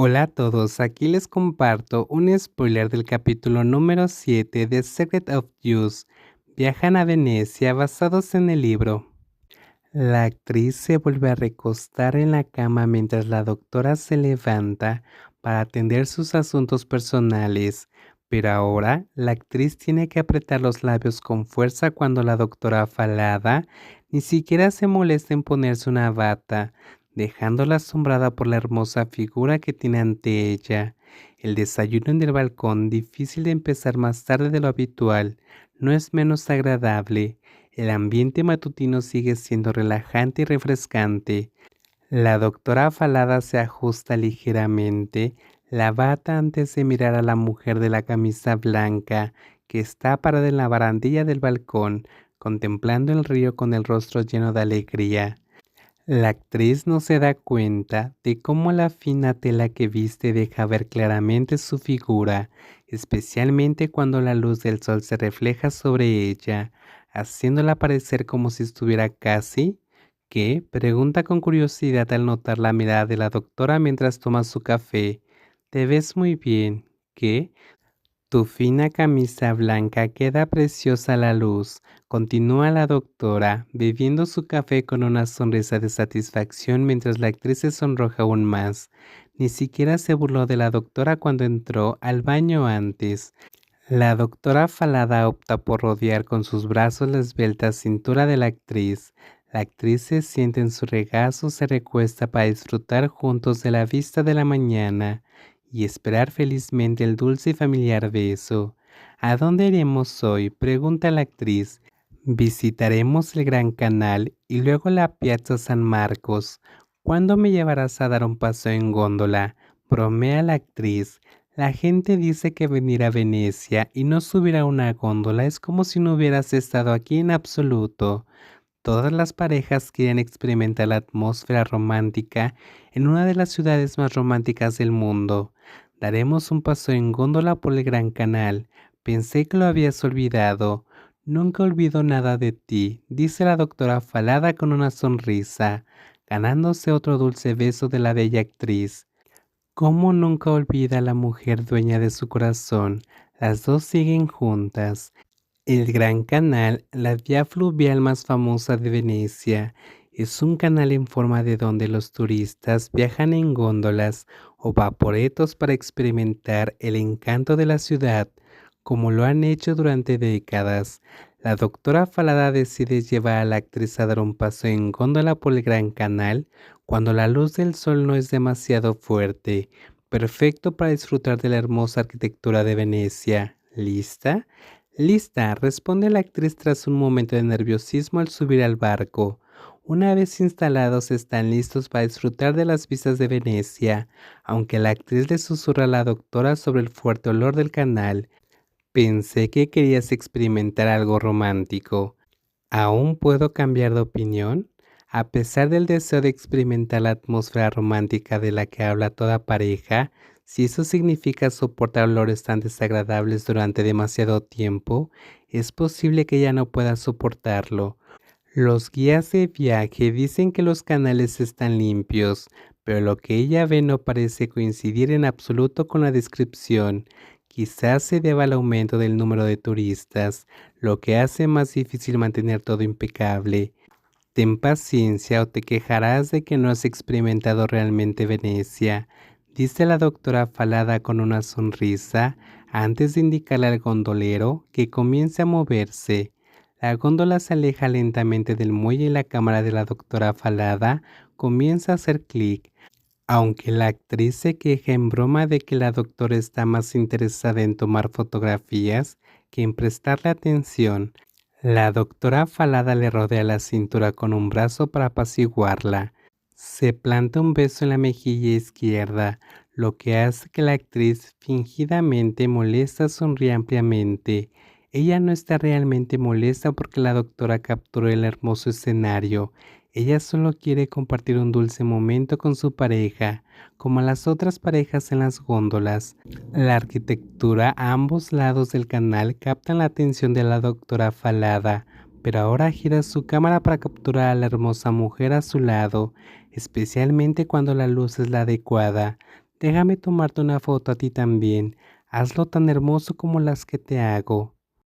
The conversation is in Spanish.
Hola a todos, aquí les comparto un spoiler del capítulo número 7 de Secret of Use. Viajan a Venecia basados en el libro. La actriz se vuelve a recostar en la cama mientras la doctora se levanta para atender sus asuntos personales, pero ahora la actriz tiene que apretar los labios con fuerza cuando la doctora Falada ni siquiera se molesta en ponerse una bata, dejándola asombrada por la hermosa figura que tiene ante ella. El desayuno en el balcón, difícil de empezar más tarde de lo habitual, no es menos agradable. El ambiente matutino sigue siendo relajante y refrescante. La doctora Falada se ajusta ligeramente la bata antes de mirar a la mujer de la camisa blanca que está parada en la barandilla del balcón, contemplando el río con el rostro lleno de alegría. La actriz no se da cuenta de cómo la fina tela que viste deja ver claramente su figura, especialmente cuando la luz del sol se refleja sobre ella, haciéndola parecer como si estuviera casi... ¿Qué? pregunta con curiosidad al notar la mirada de la doctora mientras toma su café. Te ves muy bien. ¿Qué? Tu fina camisa blanca queda preciosa a la luz, continúa la doctora, bebiendo su café con una sonrisa de satisfacción mientras la actriz se sonroja aún más. Ni siquiera se burló de la doctora cuando entró al baño antes. La doctora Falada opta por rodear con sus brazos la esbelta cintura de la actriz. La actriz se siente en su regazo, se recuesta para disfrutar juntos de la vista de la mañana y esperar felizmente el dulce y familiar beso. ¿A dónde iremos hoy? pregunta la actriz. Visitaremos el Gran Canal y luego la Piazza San Marcos. ¿Cuándo me llevarás a dar un paseo en góndola? Bromea la actriz. La gente dice que venir a Venecia y no subir a una góndola es como si no hubieras estado aquí en absoluto. Todas las parejas quieren experimentar la atmósfera romántica en una de las ciudades más románticas del mundo. Daremos un paso en góndola por el Gran Canal. Pensé que lo habías olvidado. Nunca olvido nada de ti, dice la doctora Falada con una sonrisa, ganándose otro dulce beso de la bella actriz. ¿Cómo nunca olvida a la mujer dueña de su corazón? Las dos siguen juntas. El Gran Canal, la vía fluvial más famosa de Venecia, es un canal en forma de donde los turistas viajan en góndolas o vaporetos para experimentar el encanto de la ciudad, como lo han hecho durante décadas. La doctora Falada decide llevar a la actriz a dar un paso en góndola por el Gran Canal cuando la luz del sol no es demasiado fuerte, perfecto para disfrutar de la hermosa arquitectura de Venecia. ¿Lista? Lista, responde la actriz tras un momento de nerviosismo al subir al barco. Una vez instalados están listos para disfrutar de las vistas de Venecia, aunque la actriz le susurra a la doctora sobre el fuerte olor del canal. Pensé que querías experimentar algo romántico. ¿Aún puedo cambiar de opinión? A pesar del deseo de experimentar la atmósfera romántica de la que habla toda pareja, si eso significa soportar olores tan desagradables durante demasiado tiempo, es posible que ya no pueda soportarlo. Los guías de viaje dicen que los canales están limpios, pero lo que ella ve no parece coincidir en absoluto con la descripción. Quizás se deba al aumento del número de turistas, lo que hace más difícil mantener todo impecable. Ten paciencia o te quejarás de que no has experimentado realmente Venecia dice la doctora Falada con una sonrisa antes de indicarle al gondolero que comience a moverse. La góndola se aleja lentamente del muelle y la cámara de la doctora Falada comienza a hacer clic. Aunque la actriz se queja en broma de que la doctora está más interesada en tomar fotografías que en prestarle atención, la doctora Falada le rodea la cintura con un brazo para apaciguarla. Se planta un beso en la mejilla izquierda, lo que hace que la actriz fingidamente molesta sonríe ampliamente. Ella no está realmente molesta porque la doctora capturó el hermoso escenario. Ella solo quiere compartir un dulce momento con su pareja, como las otras parejas en las góndolas. La arquitectura a ambos lados del canal captan la atención de la doctora Falada, pero ahora gira su cámara para capturar a la hermosa mujer a su lado, especialmente cuando la luz es la adecuada. Déjame tomarte una foto a ti también. Hazlo tan hermoso como las que te hago.